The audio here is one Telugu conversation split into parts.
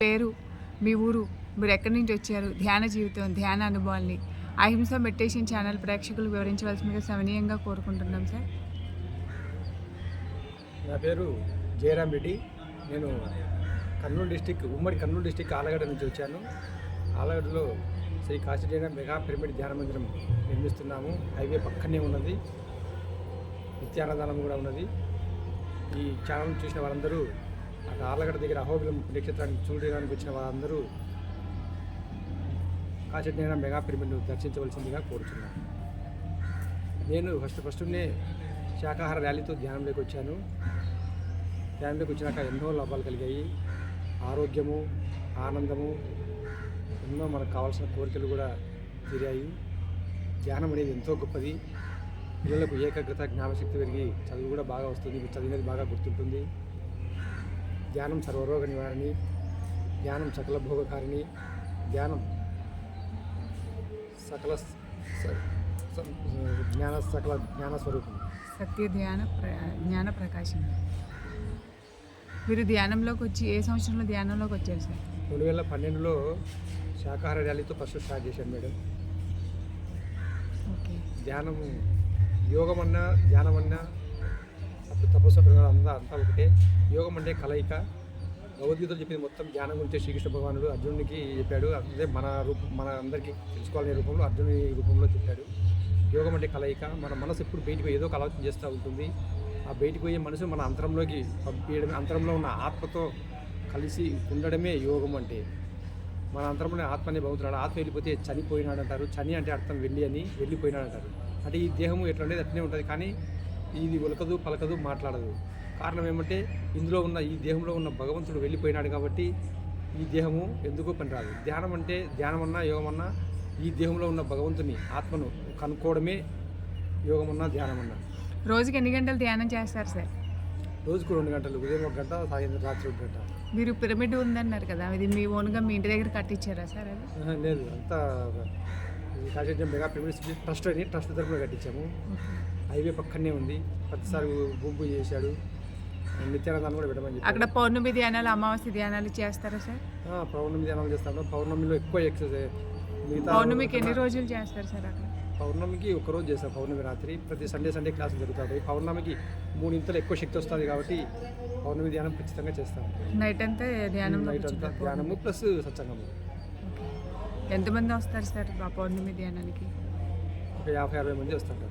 పేరు మీ ఊరు మీరు ఎక్కడి నుంచి వచ్చారు ధ్యాన జీవితం ధ్యాన అనుభవాల్ని అహింస మెడిటేషన్ ఛానల్ ప్రేక్షకులు వివరించవలసిందిగా సమనీయంగా కోరుకుంటున్నాం సార్. నా పేరు జయరాం రెడ్డి. నేను కర్నూలు డిస్టిక్ ఉమ్మడి కర్నూలు డిస్టిక్ ఆలగడ్డ నుంచి వచ్చాను. ఆలగడ్డలో శ్రీ కాశీడైన మెగా పిరమిడ్ ధ్యాన మందిరం నిర్మిస్తున్నాము. హైవే పక్కనే ఉన్నది. నిత్యానందానం కూడా ఉన్నది. ఈ ఛానల్ చూసిన వారందరూ అక్కడ ఆలగడ్డ దగ్గర అహోబిలం నక్షత్రాన్ని చూడడానికి వచ్చిన వారందరూ కాచెట్నైనా మెగా పిరమిడ్ను దర్శించవలసిందిగా కోరుచున్నాను. నేను ఫస్ట్ ఫస్ట్నే శాకాహార ర్యాలీతో ధ్యానంలోకి వచ్చాను. ధ్యానంలోకి వచ్చినాక ఎన్నో లాభాలు కలిగాయి. ఆరోగ్యము ఆనందము ఎన్నో మనకు కావాల్సిన కోరికలు కూడా తీరాయి. ధ్యానం అనేది ఎంతో గొప్పది. పిల్లలకు ఏకాగ్రత జ్ఞాపశక్తి పెరిగి చదువు కూడా బాగా వస్తుంది. చదివినది బాగా గుర్తుంటుంది. ధ్యానం సర్వరోగ నివారణి ధ్యానం సకల భోగకారిణి ధ్యానం సకల జ్ఞాన సకల జ్ఞాన స్వరూపం. సత్య ధ్యాన జ్ఞాన ప్రకాశం. మీరు ధ్యానంలోకి వచ్చి ఏ సంవత్సరంలో ధ్యానంలోకి వచ్చారు సార్? రెండు వేల పన్నెండులో శాకాహార ర్యాలీతో ఫస్ట్ స్టార్ట్ చేశాను మేడం. ఓకే. ధ్యానం యోగం అన్నా ధ్యానం అన్నా తపస్సు అంతా అంతా ఒకటే. యోగం అంటే కలయిక. భగవద్గీతలో చెప్పింది మొత్తం ధ్యానం గురించి శ్రీకృష్ణ భగవానుడు అర్జునుడికి చెప్పాడు. అదే మన రూపం మన అందరికీ తెలుసుకోవాలనే రూపంలో అర్జునుడి రూపంలో చెప్పాడు. యోగం అంటే కలయిక. మన మనసు ఎప్పుడు బయటికి పోయి ఏదో ఒక ఆలోచన చేస్తూ ఉంటుంది. ఆ బయటికి పోయే మనసు మన అంతరంలోకి పంపించడమే అంతరంలో ఉన్న ఆత్మతో కలిసి ఉండడమే యోగం అంటే. మన అంతరంలోనే ఆత్మ అనే ఆత్మ వెళ్ళిపోతే చనిపోయినాడు అంటారు చని అంటే అర్థం వెళ్ళి అని వెళ్ళిపోయినాడు అంటారు అంటే ఈ దేహము ఎట్లా ఉండేది అట్లనే ఉంటుంది. కానీ ఇది ఉలకదు పలకదు మాట్లాడదు. కారణం ఏమంటే ఇందులో ఉన్న ఈ దేహంలో ఉన్న భగవంతుడు వెళ్ళిపోయినాడు కాబట్టి ఈ దేహము ఎందుకు పనిరాదు. ధ్యానం అంటే ధ్యానం అన్నా యోగం అన్నా ఈ దేహంలో ఉన్న భగవంతుని ఆత్మను కనుక్కోవడమే యోగం అన్నా ధ్యానం అన్నా రోజుకి ఎన్ని గంటలు ధ్యానం చేస్తారు సార్? రోజుకు రెండు గంటలు ఉదయం ఒక గంట సాయంత్రం రాత్రి ఒక గంట. మీరు పిరమిడ్ ఉందన్నారు కదా ఇది మీ ఓన్గా మీ ఇంటి దగ్గర కట్టించారా సార్ అది? లేదు అంతా ఈ కాశీ మెగా పిరమిడ్ ట్రస్ట్ అని ట్రస్ట్ తరఫున కట్టించాము. హైవే పక్కనే ఉంది. ప్రతిసారి భూమి పూజ చేశాడు. నిత్యానందాన్ని కూడా పెట్టమని చెప్పి అక్కడ పౌర్ణమి ధ్యానాలు అమావాస్య ధ్యానాలు చేస్తారా సార్? పౌర్ణమి ధ్యానం చేస్తాము. పౌర్ణమిలో ఎక్కువ ఎక్సర్సైజ్. మిగతా పౌర్ణమికి ఎన్ని రోజులు చేస్తారు సార్ అక్కడ? పౌర్ణమికి ఒక రోజు చేస్తాం. పౌర్ణమి రాత్రి ప్రతి సండే సండే క్లాసులు జరుగుతాయి. పౌర్ణమికి మూడింతలు ఎక్కువ శక్తి వస్తుంది కాబట్టి పౌర్ణమి ధ్యానం ఖచ్చితంగా చేస్తాం. నైట్ అంతా ధ్యానంలో నైట్ అంతా. ధ్యానము ప్లస్ సత్సంగము. ఎంతమంది వస్తారు సార్ ఆ పౌర్ణమి ధ్యానానికి? ఒక యాభై అరవై మంది వస్తుంటారు.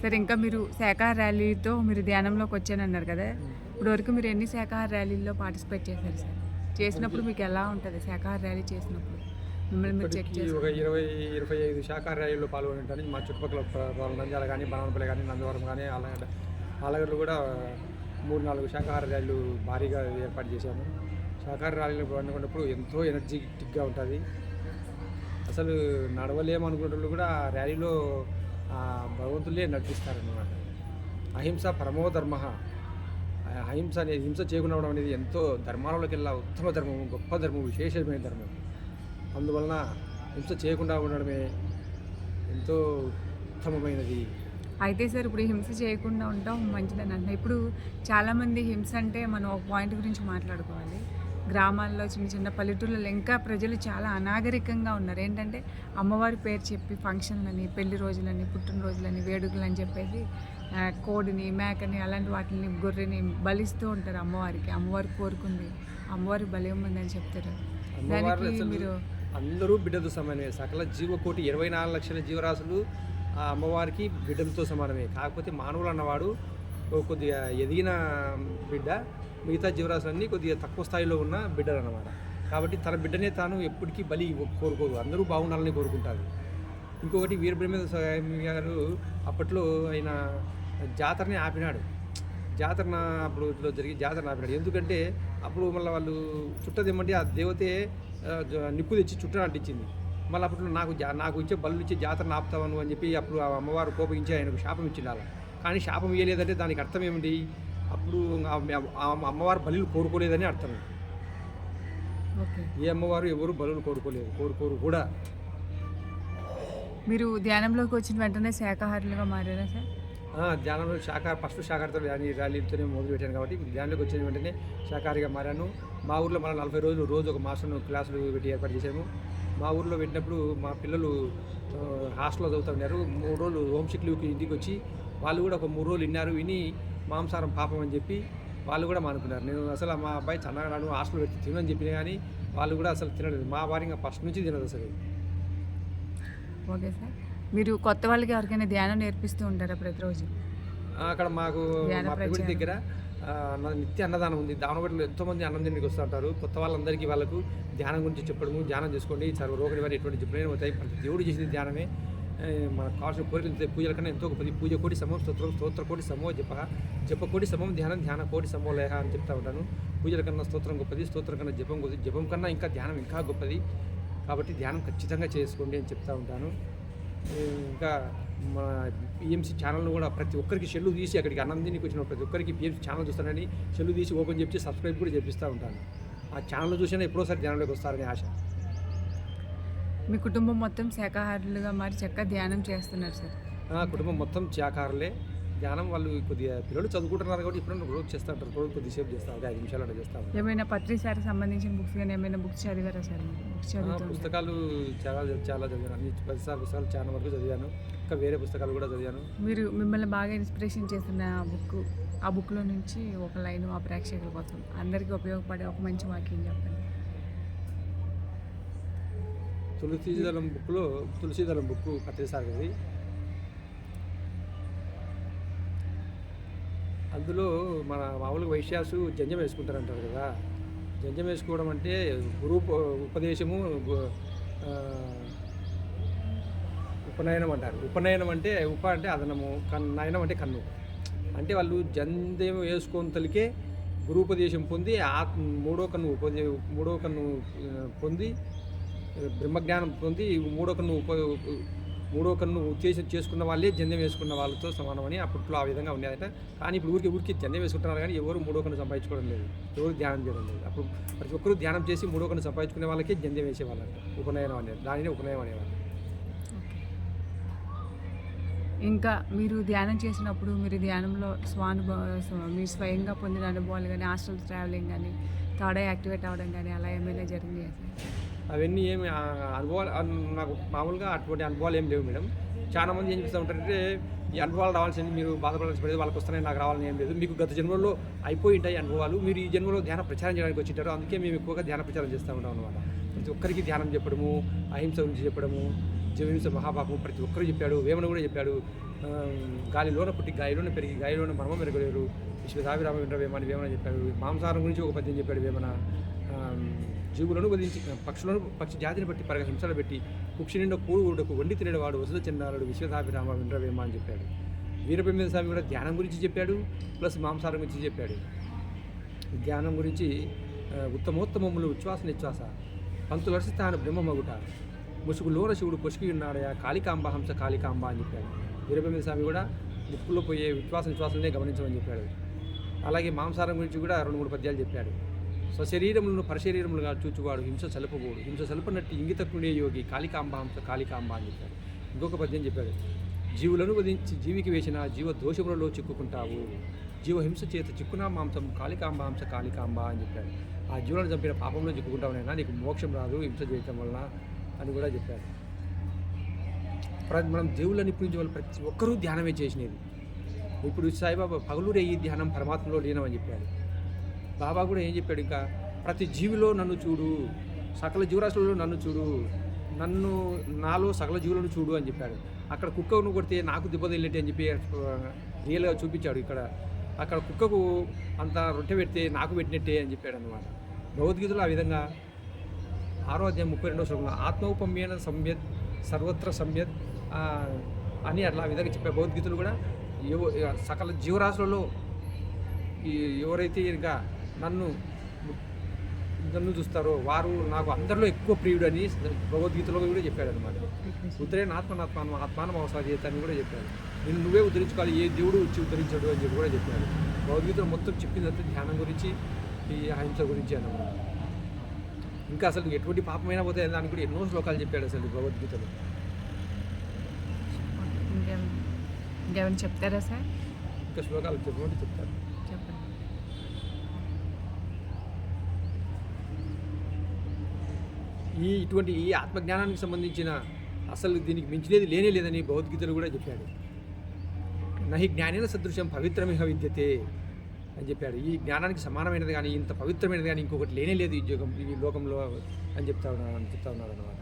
సార్ ఇంకా మీరు శాఖాహార ర్యాలీతో మీరు ధ్యానంలోకి వచ్చానన్నారు కదా. ఇప్పుడు వరకు మీరు ఎన్ని శాఖాహార ర్యాలీల్లో పార్టిసిపేట్ చేశారు సార్? చేసినప్పుడు మీకు ఎలా ఉంటుంది శాఖాహార ర్యాలీ చేసినప్పుడు? మిమ్మల్ని మీరు చెక్ చేసి ఒక ఇరవై ఇరవై ఐదు శాఖాహార ర్యాలీలో పాల్గొనడానికి మా చుట్టుపక్కల నంద్యాల కానీ బనానపల్లి కానీ నందవరం కానీ ఆలగడ్డ ఆలగడ్డలు కూడా మూడు నాలుగు శాఖాహార ర్యాలీలు భారీగా ఏర్పాటు చేశాము. సహకార ర్యాలీలు పాల్గొన్నప్పుడు ఎంతో ఎనర్జెటిక్గా ఉంటుంది. అసలు నడవలేమనుకునే కూడా ఆ ర్యాలీలో ఆ భగవంతులే నడిపిస్తారన్నమాట. అహింస పరమో ధర్మ. అహింస అనేది హింస చేయకుండా అనేది ఎంతో ధర్మాలలోకెల్లా ఉత్తమ ధర్మం గొప్ప ధర్మం విశేషమైన ధర్మం. అందువలన హింస చేయకుండా ఉండడమే ఎంతో ఉత్తమమైనది. అయితే సార్ ఇప్పుడు హింస చేయకుండా ఉండటం మంచిదని అంటున్నా ఇప్పుడు చాలామంది హింస అంటే మనం ఒక పాయింట్ గురించి మాట్లాడుకోవాలి. గ్రామాల్లో చిన్న చిన్న పల్లెటూళ్ళలో ఇంకా ప్రజలు చాలా అనాగరికంగా ఉన్నారు. ఏంటంటే అమ్మవారి పేరు చెప్పి ఫంక్షన్లని పెళ్ళి రోజులని పుట్టినరోజులని వేడుకలు అని చెప్పేసి కోడిని మేకని అలాంటి వాటిని గొర్రెని బలిస్తూ ఉంటారు అమ్మవారికి. అమ్మవారి కోరుకుంది అమ్మవారి బలి ఉందని చెప్తారు. దానికి మీరు అందరూ బిడ్డతో సమానమే. సకల జీవకోటి ఇరవై నాలుగు లక్షల జీవరాశులు ఆ అమ్మవారికి బిడ్డలతో సమానమే. కాకపోతే మానవులు అన్నవాడు కొద్దిగా ఎదిగిన బిడ్డ మిగతా జీవరాశులన్నీ కొద్దిగా తక్కువ స్థాయిలో ఉన్న బిడ్డలు అనమాట కాబట్టి తన బిడ్డనే తాను ఎప్పటికీ బలి కోరుకోరు కోరుకోదు. అందరూ బాగుండాలని కోరుకుంటారు. ఇంకొకటి వీరబ్రహ్మేంద్ర స్వామి గారు అప్పట్లో ఆయన జాతరని ఆపినాడు. జాతర అప్పుడు ఇట్లా జరిగి జాతర ఆపినాడు. ఎందుకంటే అప్పుడు మళ్ళీ వాళ్ళు చుట్టదేమంటే ఆ దేవతే జ- నిప్పు తెచ్చి చుట్ట అంటించింది. మళ్ళీ అప్పట్లో నాకు జా- నాకు ఇచ్చే బలు ఇచ్చే జాతరను ఆపుతావను అని చెప్పి అప్పుడు ఆ అమ్మవారు కోపగించి ఆయనకు శాపం ఇచ్చిండాలి. కానీ శాపం ఇవ్వలేదంటే దానికి అర్థం ఏమిటి అప్పుడు అమ్మవారు బలులు కోరుకోలేదని అర్థం. ఓకే. ఏ అమ్మవారు ఎవరు బలులు కోరుకోలేదు కోరుకోరు కూడా. మీరు ధ్యానంలోకి వచ్చిన వెంటనే శాకాహారులుగా మారారా సార్? ధ్యానంలో శాఖ ఫస్ట్ శాఖారితో ర్యాలీ ర్యాలీతోనే మొదలు పెట్టాను కాబట్టి ధ్యానంలోకి వచ్చిన వెంటనే శాఖాహారిగా మారాను. మా ఊర్లో మన నలభై రోజులు రోజు ఒక మాస్టర్ను క్లాసులు పెట్టి ఏర్పాటు చేశాము. మా ఊర్లో పెట్టినప్పుడు మా పిల్లలు హాస్టల్లో చదువుతూ ఉన్నారు. మూడు రోజులు హోమ్ సిక్ లీవ్కి ఇంటికి వచ్చి వాళ్ళు కూడా ఒక మూడు రోజులు విన్నారు విని మాంసాహారం పాపం అని చెప్పి వాళ్ళు కూడా మానుకున్నారు. నేను అసలు మా అబ్బాయి చన్నగాడు హాస్టల్ పెట్టి తినని చెప్పినా కానీ వాళ్ళు కూడా అసలు తినలేదు. మా భార్య ఫస్ట్ నుంచి తినదు అసలు. Okay sir. మీరు కొత్త వాళ్ళకి ఎవరికైనా ధ్యానం నేర్పిస్తూ ఉంటారా ప్రతిరోజు? అక్కడ మాకు ప్రచారం. దగ్గర నిత్య అన్నదానం ఉంది. దానబడిలో ఎంతోమంది అన్నం తిండికి వస్తూ ఉంటారు కొత్త వాళ్ళందరికీ వాళ్ళకు ధ్యానం గురించి చెప్పడము ధ్యానం చేసుకోండి. సర్వ రోగ నివారణ ఎటువంటి చెప్పలేని అవుతాయి. ప్రతి దేవుడు చేసిన ధ్యానమే. మనకు కావాల్సిన కోరికలు పూజల కన్నా ఎంతో గొప్పది. పూజ కోటి సమం స్తోత్రం స్తోత్ర కోటి సమో జప జప కోటి సమం ధ్యానం ధ్యాన కోటి సమో లేహ అని చెప్తా ఉంటాను. పూజల కన్నా స్తోత్రం గొప్పది స్తోత్రం కన్నా జపం గొప్పది జపం కన్నా ఇంకా ధ్యానం ఇంకా గొప్పది. కాబట్టి ధ్యానం ఖచ్చితంగా చేసుకోండి అని చెప్తా ఉంటాను. ఇంకా మన పిఎంసీ ఛానల్ను కూడా ప్రతి ఒక్కరికి షెల్లు తీసి అక్కడికి అన్నందినికి వచ్చిన ప్రతి ఒక్కరికి పిఎంసీ ఛానల్ చూస్తానని షెల్లు తీసి ఓపెన్ చెప్పి సబ్స్క్రైబ్ కూడా చేపిస్తూ ఉంటాను. ఆ ఛానల్ చూసినా ఎప్పుడోసారి ధ్యానంలోకి వస్తారని ఆశ. మీ కుటుంబం మొత్తం శాకాహారులుగా మారి చక్కగా ధ్యానం చేస్తున్నారు సార్. కుటుంబం మొత్తం శాకాహారులే. ధ్యానం వాళ్ళు కొద్దిగా పిల్లలు చదువుకుంటున్నారు కాబట్టి ఇప్పుడు రోజు చేస్తూ ఉంటారు రోజు కొద్దిసేపు చేస్తూ ఉంటారు ఐదు నిమిషాలు అట్లా చేస్తూ ఏమైనా పత్రిసారికి సంబంధించిన బుక్స్ కానీ ఏమైనా బుక్స్ చదివారా సార్ బుక్స్? పుస్తకాలు చాలా చాలా చదివాను. అన్ని పదిసార్లు పుస్తకాలు చాలా వరకు చదివాను. ఇంకా వేరే పుస్తకాలు కూడా చదివాను. మీరు మిమ్మల్ని బాగా ఇన్స్పిరేషన్ చేసిన ఆ బుక్ ఆ బుక్లో నుంచి ఒక లైన్ మా ప్రేక్షకుల కోసం. అందరికీ ఉపయోగపడే ఒక మంచి వాక్యం చెప్పండి. తులసీదళం బుక్లో తులసీదళం బుక్ పత్రిసారి అది. అందులో మన మామూలుగా వైశ్యాసు జంజం వేసుకుంటారంటారు కదా. జంజం వేసుకోవడం అంటే గురు ఉపదేశము ఉపనయనం అంటారు. ఉపనయనం అంటే ఉప అంటే అదనము కన్ నయనం అంటే కన్ను. అంటే వాళ్ళు జంధ్యం గురు ఉపదేశం పొంది ఆ మూడో కన్ను ఉపదే మూడో కన్ను పొంది బ్రహ్మజ్ఞానం పొంది మూడో కన్ను ఉప మూడో కన్ను ఉద్దేశం చేసుకున్న వాళ్ళే జంధ్యం వేసుకున్న వాళ్ళతో సమానమని అప్పట్లో ఆ విధంగా ఉండేదట. కానీ ఇప్పుడు ఊరికి ఊరికి జంధ్యం వేసుకుంటున్నారు కానీ ఎవరు మూడో కన్ను సంపాదించుకోవడం లేదు. ఎవరు ధ్యానం చేయడం లేదు. అప్పుడు ప్రతి ఒక్కరు ధ్యానం చేసి మూడో కన్ను సంపాదించుకునే వాళ్ళకే జంధ్యం వేసేవాళ్ళంట ఉపనయనం అనేది దానినే ఉపనయనం అనేవాళ్ళు. ఇంకా మీరు ధ్యానం చేసినప్పుడు మీరు ధ్యానంలో స్వానుభవ మీరు స్వయంగా పొందిన అనుభవాలు కానీ హాస్టల్ ట్రావెలింగ్ కానీ థర్డ్ యాక్టివేట్ అవ్వడం కానీ అలా ఏమైనా జరిగింది అవన్నీ ఏమి అనుభవాలు నాకు మామూలుగా అటువంటి అనుభవాలు ఏం లేవు మేడం. చాలామంది ఏం చేస్తూ ఉంటారంటే ఈ అనుభవాలు రావాల్సింది మీరు బాధపడాల్సి పడేది వాళ్ళకి వస్తున్నాయి నాకు రావాలని ఏం లేదు. మీకు గత జన్మలో అయిపోయి ఉంటాయి అనుభవాలు. మీరు ఈ జన్మలో ధ్యాన ప్రచారం చేయడానికి వచ్చింటారు. అందుకే మేము ఎక్కువగా ధ్యాన ప్రచారం చేస్తూ ఉంటాం అనమాట ప్రతి ఒక్కరికి ధ్యానం చెప్పడము అహింస గురించి చెప్పడము జీవహింస మహాపాపం ప్రతి ఒక్కరు చెప్పాడు వేమన కూడా చెప్పాడు. గాలిలోన పుట్టి గాలిలోన పెరిగి గాలిలోన మర్మం మెరగలేరు విశ్వదాభిరామ వింటారు వేమని వేమన చెప్పాడు. మాంసారం గురించి ఒక పద్యం చెప్పాడు వేమన. జీవులను వధించి పక్షులను పక్షి జాతిని బట్టి పరగ హింసలు పెట్టి కుక్షి నిండా కూడుకు వండి తినేవాడు వసతి చెందాడు విశ్వదాభిరామ విండ్రవేమ అని చెప్పాడు. వీరబ్రహ్మ స్వామి కూడా ధ్యానం గురించి చెప్పాడు ప్లస్ మాంసాహారం గురించి చెప్పాడు. ధ్యానం గురించి ఉత్తమోత్తమములు ఉచ్ఛ్వాస నిశ్వాస పంతులర్సి తాను బ్రహ్మమగుట ముసుగులోన శివుడు పొసికి ఉన్నాడయా కాళికాంబ హంస కాళికాంబ అని చెప్పాడు. వీరబ్రహ్మ స్వామి కూడా ముక్కులో పోయే విశ్వాస నిశ్వాసాలనే గమనించమని చెప్పాడు. అలాగే మాంసాహారం గురించి కూడా రెండు మూడు పద్యాలు చెప్పాడు. స్వశరీరములను పరశరీరములుగా చూచువాడు హింస సలుపబోడు హింస సలుపనట్టు ఇంగితకునే యోగి కాళికాంబ హంస కాళికాంబ అని చెప్పాడు. ఇంకొక పద్యం చెప్పాడు. జీవులను వధించి జీవికి వేసిన జీవ దోషములలో చిక్కుకుంటావు. జీవ హింస చేత చిక్కునా మాంసం కాళికాంబ హంస కాళికాంబ అని చెప్పాడు. ఆ జీవులను చంపిన పాపంలో చిక్కుకుంటావునైనా నీకు మోక్షం రాదు హింస చేయటం వలన అని కూడా చెప్పాడు. ప్ర- మనం దేవుళ్ళని నిపుణించే వాళ్ళు ప్రతి ఒక్కరూ ధ్యానమే చేసినది. ఇప్పుడు సాయిబాబా పగలూరే ఈ ధ్యానం పరమాత్మలో లీనమని చెప్పాడు. బాబా కూడా ఏం చెప్పాడు ఇంకా? ప్రతి జీవిలో నన్ను చూడు సకల జీవరాశులలో నన్ను చూడు నన్ను నాలో సకల జీవులను చూడు అని చెప్పాడు. అక్కడ కుక్కను కొడితే నాకు దెబ్బతిల్లేటి అని చెప్పి రియల్గా చూపించాడు ఇక్కడ. అక్కడ కుక్కకు అంత రొట్టె పెడితే నాకు పెట్టినట్టే అని చెప్పాడు అనమాట భగవద్గీతలో ఆ విధంగా ఆరో అధ్యాయం ముప్పై రెండో శ్లోకంలో ఆత్మౌపమ్యన సంయత్ సర్వత్ర సంయత్ అని అట్లా ఆ విధంగా చెప్పే భగవద్గీతలు కూడా. సకల జీవరాశులలో ఈ ఎవరైతే ఇంకా నన్ను నన్ను చూస్తారో వారు నాకు అందరిలో ఎక్కువ ప్రియుడు అని భగవద్గీతలో కూడా చెప్పాడు అనమాట ఉత్తరేణ ఆత్మనాత్మానం ఆత్మానం అవసరం చేత అని కూడా చెప్పాడు. నిన్ను నువ్వే ఉద్ధరించుకోవాలి ఏ దేవుడు వచ్చి ఉద్ధరించాడు అని చెప్పి కూడా చెప్పాడు. భగవద్గీతలో మొత్తం చెప్పిందంతా ధ్యానం గురించి ఈ అహింస గురించి అన్నమాట. ఇంకా అసలు ఎటువంటి పాపమైనా పోతే దానికి కూడా ఎన్నో శ్లోకాలు చెప్పాడు అసలు భగవద్గీతలో. ఇంకేం ఇంకేమైనా చెప్తారా సార్? ఇంకా శ్లోకాలు చెప్పమంటే చెప్తారు చెప్పండి ఈ ఇటువంటి ఈ ఆత్మజ్ఞానానికి సంబంధించిన అసలు దీనికి మించినది లేనే లేదని భగవద్గీతలు కూడా చెప్పాడు. నహి జ్ఞానేన సదృశం పవిత్రమిహ విద్యతే అని చెప్పాడు. ఈ జ్ఞానానికి సమానమైనది కానీ ఇంత పవిత్రమైనది కానీ ఇంకొకటి లేనే లేదు ఈ యోగం ఈ లోకంలో అని చెప్తా ఉన్నాడు అని చెప్తా ఉన్నాడు అనమాట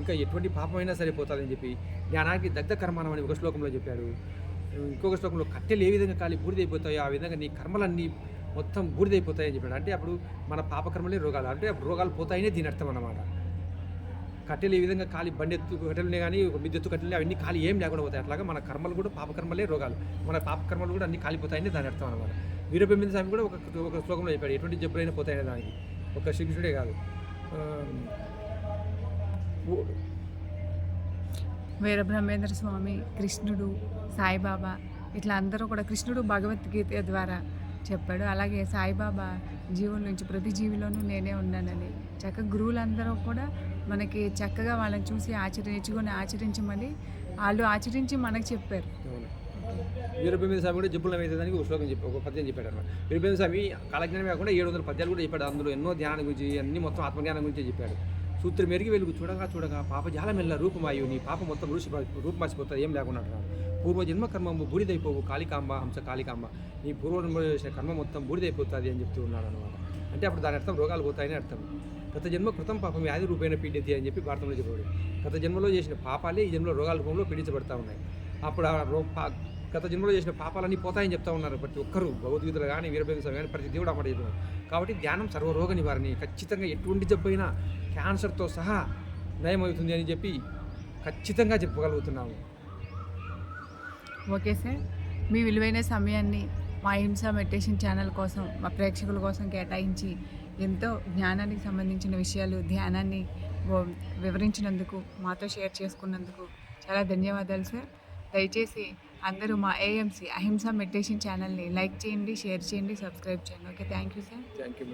ఇంకా ఎటువంటి పాపమైనా సరిపోతుందని చెప్పి జ్ఞానానికి దగ్ధ కర్మానం అని ఒక శ్లోకంలో చెప్పాడు. ఇంకొక శ్లోకంలో కట్టెలు ఏ విధంగా కాలి బూడిదైపోతాయో ఆ విధంగా నీ కర్మలన్నీ మొత్తం బూడిదైపోతాయని చెప్పాడు. అంటే అప్పుడు మన పాపకర్మలే రోగాలు. అంటే అప్పుడు రోగాలు పోతాయనే దీని అర్థం అన్నమాట. కట్టెలు ఈ విధంగా కాలి బండి ఎత్తు కట్టెలునే కానీ ఒక మిద్దెత్తు కట్టెలు అవన్నీ కాలి ఏం లేకుండా పోతాయి. అట్లాగా మన కర్మలు కూడా పాపకర్మలే రోగాలు. మన పాపకర్మలు కూడా అన్ని కాలిపోతాయని దాని అర్థం అనమాట వీరబ్రహ్మేంద్ర స్వామి కూడా ఒక ఒక శ్లోకంలో చెప్పాడు ఎటువంటి జబ్బులైనా పోతాయనే దానికి. ఒక శ్రీకృష్ణుడే కాదు. ఆ, ఓ- వీరబ్రహ్మేంద్ర స్వామి కృష్ణుడు సాయిబాబా ఇట్లా అందరూ కూడా కృష్ణుడు భగవద్గీత ద్వారా చెప్పాడు. అలాగే సాయిబాబా జీవుల నుంచి ప్రతి జీవిలోనూ నేనే ఉన్నానని. చక్కగా గురువులందరూ కూడా మనకి చక్కగా వాళ్ళని చూసి ఆచరించుకొని ఆచరించమని వాళ్ళు ఆచరించి మనకు చెప్పారు. అవును. స్వామి కూడా జబ్బులు మీద దానికి ఒక శ్లోకం చెప్పి ఒక పద్యం చెప్పాడు అనమాట వీరబ్రహ్మేంద్ర స్వామి కాలజ్ఞానం కాకుండా ఏడు వందల పద్యాలు కూడా చెప్పాడు. అందులో ఎన్నో ధ్యానం గురించి అన్ని మొత్తం ఆత్మజ్ఞానం గురించి చెప్పాడు. సూత్రం మెరిగి వెలుగు చూడగా చూడగా పాప జాలమెల్ల రూపమాయు నీ పాప మొత్తం రూసి రూపు ఏం లేకుండా పూర్వ జన్మ కర్మము బూడిదైపోవు కాళికాంబ హంస కాళికాంబ. నీ పూర్వజన్మ చేసిన కర్మ మొత్తం బూడిదైపోతుంది అని చెప్తూ ఉన్నాడు అనమాట అంటే అప్పుడు దాని అర్థం రోగాలు పోతాయని అర్థం. గత జన్మ కృతం పాపం వ్యాధి రూపేణ పీడితి అని చెప్పి భారతంలో చెప్పబడి గత జన్మలో చేసిన పాపాలే ఈ జన్మలో రోగాల రూపంలో పీడించబడతా ఉన్నాయి. అప్పుడు ఆ రో పా- గత జన్మలో చేసిన పాపాలన్నీ పోతాయని చెప్తా ఉన్నారు ప్రతి ఒక్కరు. భగవద్గీతలు కానీ వీరభద్ర కానీ ప్రతి దేవుడు అమ్మట చెప్తున్నారు కాబట్టి ధ్యానం సర్వరోగ నివారణ. ఖచ్చితంగా ఎటువంటి జబ్బైనా క్యాన్సర్తో సహా నయమవుతుంది అని చెప్పి ఖచ్చితంగా చెప్పగలుగుతున్నాము. Okay sir. మీ విలువైన సమయాన్ని మా హింస మెడిటేషన్ ఛానల్ కోసం మా ప్రేక్షకుల కోసం కేటాయించి ఎంతో జ్ఞానానికి సంబంధించిన విషయాలు ధ్యానాన్ని వివరించినందుకు మాతో షేర్ చేసుకున్నందుకు చాలా ధన్యవాదాలు సార్. దయచేసి అందరూ మా ఏఎంసీ అహింస మెడిటేషన్ ఛానల్ని లైక్ చేయండి షేర్ చేయండి సబ్స్క్రైబ్ చేయండి. Okay thank you sir. Thank you